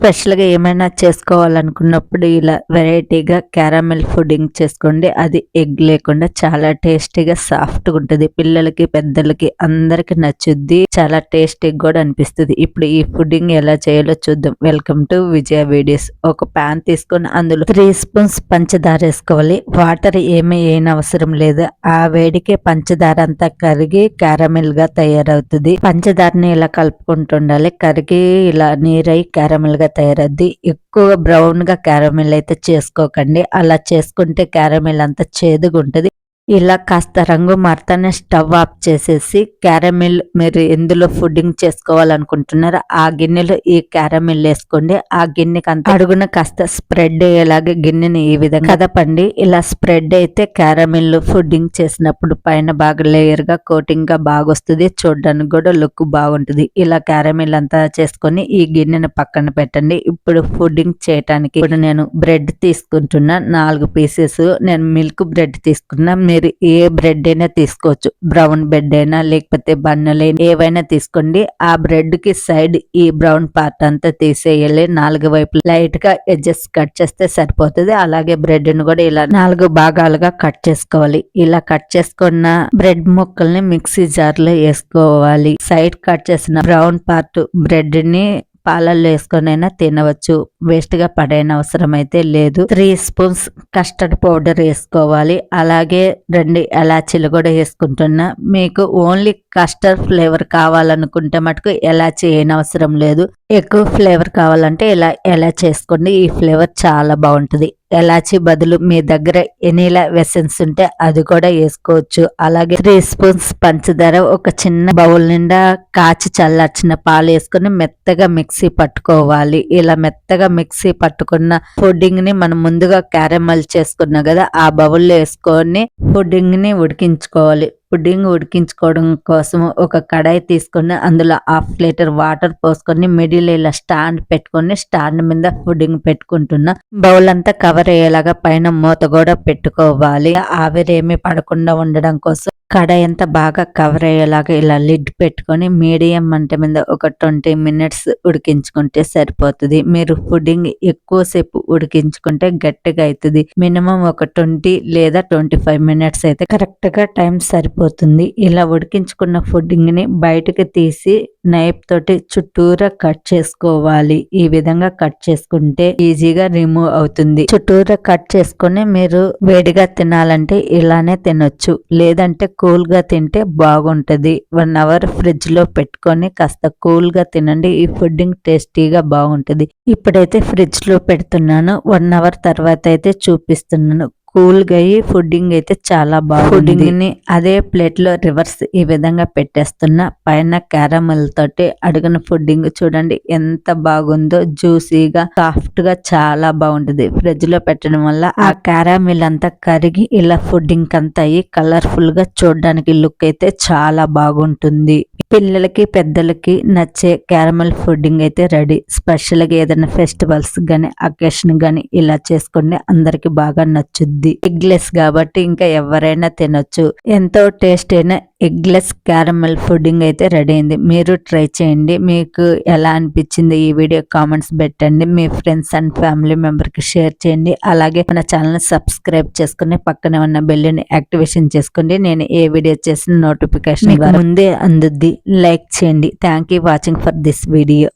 స్పెషల్గా ఏమైనా చేసుకోవాలనుకున్నప్పుడు ఇలా వెరైటీగా క్యారమెల్ ఫుడింగ్ చేసుకోండి. అది ఎగ్ లేకుండా చాలా టేస్టీగా సాఫ్ట్గా ఉంటుంది. పిల్లలకి పెద్దలకి అందరికి నచ్చుద్ది. చాలా టేస్టీగా కూడా అనిపిస్తుంది. ఇప్పుడు ఈ ఫుడింగ్ ఎలా చేయాలో చూద్దాం. Welcome to Vijaya videos. ఒక ప్యాన్ తీసుకొని అందులో త్రీ స్పూన్స్ పంచదార వేసుకోవాలి. వాటర్ ఏమీ ఏం అవసరం లేదు. ఆ వేడికే పంచదార అంతా కరిగి క్యారమెల్గా తయారవుతుంది. పంచదారని ఇలా కలుపుకుంటుండాలి కరిగి ఇలా నీరై క్యారమెల్గా తయారద్ది. ఎక్కువ బ్రౌన్గా క్యారమెల్ అయితే చేసుకోకండి. అలా చేసుకుంటే క్యారమెల్ అంతా చేదుగా ఉంటది ఇలా కాస్త రంగు మారుతానే స్టవ్ ఆఫ్ చేసేసి క్యారమిల్ మీరు ఎందులో ఫుడ్డింగ్ చేసుకోవాలనుకుంటున్నారో ఆ గిన్నెలో ఈ క్యారమిల్ వేసుకోండి. ఆ గిన్నెకి అంత అడుగున కాస్త స్ప్రెడ్ అయ్యేలాగా గిన్నెని ఈ విధంగా కదపండి. ఇలా స్ప్రెడ్ అయితే క్యారమిల్ ఫుడ్డింగ్ చేసినప్పుడు పైన బాగా లేయర్గా కోటింగ్గా బాగా వస్తుంది చూడడానికి కూడా లుక్ బాగుంటుంది. ఇలా క్యారమిల్ అంతా చేసుకొని ఈ గిన్నెని పక్కన పెట్టండి. ఇప్పుడు ఫుడ్డింగ్ చేయటానికి ఇప్పుడు నేను బ్రెడ్ తీసుకుంటున్నా. నాలుగు పీసెస్ నేను మిల్క్ బ్రెడ్ తీసుకున్నా. మీరు ఏ బ్రెడ్ అయినా తీసుకోవచ్చు. బ్రౌన్ బ్రెడ్ అయినా లేకపోతే బన్నులైనా ఏవైనా తీసుకోండి. ఆ బ్రెడ్కి సైడ్ ఈ బ్రౌన్ పార్ట్ అంతా తీసేయాలి. నాలుగు వైపు లైట్గా ఎడ్జెస్ కట్ చేస్తే సరిపోతుంది. అలాగే బ్రెడ్ని కూడా ఇలా నాలుగు భాగాలుగా కట్ చేసుకోవాలి. ఇలా కట్ చేసుకున్న బ్రెడ్ ముక్కల్ని మిక్సీ జార్లో వేసుకోవాలి. సైడ్ కట్ చేసిన బ్రౌన్ పార్ట్ బ్రెడ్ని పాలల్లో వేసుకొనైనా తినవచ్చు. వేస్ట్గా పడైన అవసరం అయితే లేదు. త్రీ స్పూన్స్ కస్టర్డ్ పౌడర్ వేసుకోవాలి. అలాగే రెండు ఎలాచీలు కూడా వేసుకుంటున్నా. మీకు ఓన్లీ కస్టర్డ్ ఫ్లేవర్ కావాలనుకుంటే మటుకు ఎలా చేయని అవసరం లేదు. ఎక్కువ ఫ్లేవర్ కావాలంటే ఇలా ఎలా చేసుకోండి ఈ ఫ్లేవర్ చాలా బాగుంటుంది. ఎలాచి బదులు మీ దగ్గర ఎనీలా వెసెన్స్ ఉంటే అది కూడా వేసుకోవచ్చు. అలాగే త్రీ స్పూన్స్ పంచదార ఒక చిన్న బౌల్ నిండా కాచి చల్లార్చిన పాలు వేసుకుని మెత్తగా మిక్సీ పట్టుకోవాలి. ఇలా మెత్తగా మిక్సీ పట్టుకున్న పుడ్డింగ్ని మనం ముందుగా క్యారమల్ చేసుకున్నాం కదా ఆ బౌల్లో వేసుకొని పుడ్డింగ్ని ఉడికించుకోవాలి. పుడ్డింగ్ ఉడికించుకోవడం కోసం ఒక కడాయి తీసుకొని అందులో హాఫ్ లీటర్ వాటర్ పోసుకొని మిడిల్ ఇలా స్టాండ్ పెట్టుకొని స్టాండ్ మీద పుడ్డింగ్ పెట్టుకుంటున్నా. బౌల్ అంతా కవర్ అయ్యేలాగా పైన మూత కూడా పెట్టుకోవాలి. ఆవిరేమి పడకుండా ఉండడం కోసం కడాయి అంతా బాగా కవర్ అయ్యేలాగా ఇలా లిడ్ పెట్టుకొని మీడియం మంట మీద ఒక ట్వంటీ మినిట్స్ ఉడికించుకుంటే సరిపోతుంది. మీరు ఫుడ్డింగ్ ఎక్కువసేపు ఉడికించుకుంటే గట్టిగా అవుతుంది మినిమం ఒక ట్వంటీ లేదా ట్వంటీ ఫైవ్ మినిట్స్ అయితే కరెక్ట్గా టైం సరిపోతుంది. ఇలా ఉడికించుకున్న ఫుడ్డింగ్ని బయటకు తీసి నైఫ్ తోటి చుట్టూరా కట్ చేసుకోవాలి. ఈ విధంగా కట్ చేసుకుంటే ఈజీగా రిమూవ్ అవుతుంది. చుట్టూరా కట్ చేసుకుని మీరు వేడిగా తినాలంటే ఇలానే తినొచ్చు. లేదంటే కూల్గా తింటే బాగుంటది. వన్ అవర్ ఫ్రిడ్జ్లో పెట్టుకొని కాస్త కూల్గా తినండి. ఈ ఫుడ్డింగ్ టేస్టీగా బాగుంటది. ఇప్పుడైతే ఫ్రిడ్జ్లో పెడుతున్నాను. వన్ అవర్ తర్వాత అయితే చూపిస్తున్నాను. కూల్గా అయ్యి ఫుడ్డింగ్ అయితే చాలా బాగుంది. ఫుడ్డింగ్ని అదే ప్లేట్లో రివర్స్ ఈ విధంగా పెట్టేస్తున్నా పైన క్యారమల్ తోటి అడుగున ఫుడ్డింగ్ చూడండి ఎంత బాగుందో జ్యూసీగా సాఫ్ట్గా చాలా బాగుంటుంది. ఫ్రిడ్జ్లో పెట్టడం వల్ల ఆ క్యారమిల్ అంతా కరిగి ఇలా ఫుడ్డింగ్ అంతా అయ్యి కలర్ఫుల్గా చూడడానికి లుక్ అయితే చాలా బాగుంటుంది. పిల్లలకి పెద్దలకి నచ్చే క్యారమల్ ఫుడ్డింగ్ అయితే రెడీ. స్పెషల్గా ఏదైనా ఫెస్టివల్స్ కానీ అకేషన్ కానీ ఇలా చేసుకోండి అందరికి బాగా నచ్చుద్ది. ఎగ్లెస్ కాబట్టి ఇంకా ఎవరైనా తినొచ్చు. ఎంతో టేస్ట్ అయిన ఎగ్లెస్ క్యారమల్ ఫుడ్డింగ్ అయితే రెడీ అయింది. మీరు ట్రై చేయండి. మీకు ఎలా అనిపించింది ఈ వీడియో కామెంట్స్ పెట్టండి. మీ ఫ్రెండ్స్ అండ్ ఫ్యామిలీ మెంబర్కి షేర్ చేయండి. అలాగే మన ఛానల్ సబ్స్క్రైబ్ చేసుకుని పక్కనే ఉన్న బెల్లిని యాక్టివేషన్ చేసుకోండి. నేను ఏ వీడియో చేసిన నోటిఫికేషన్ ముందే అందుద్ది. లైక్ చేయండి. Thank you watching for this video.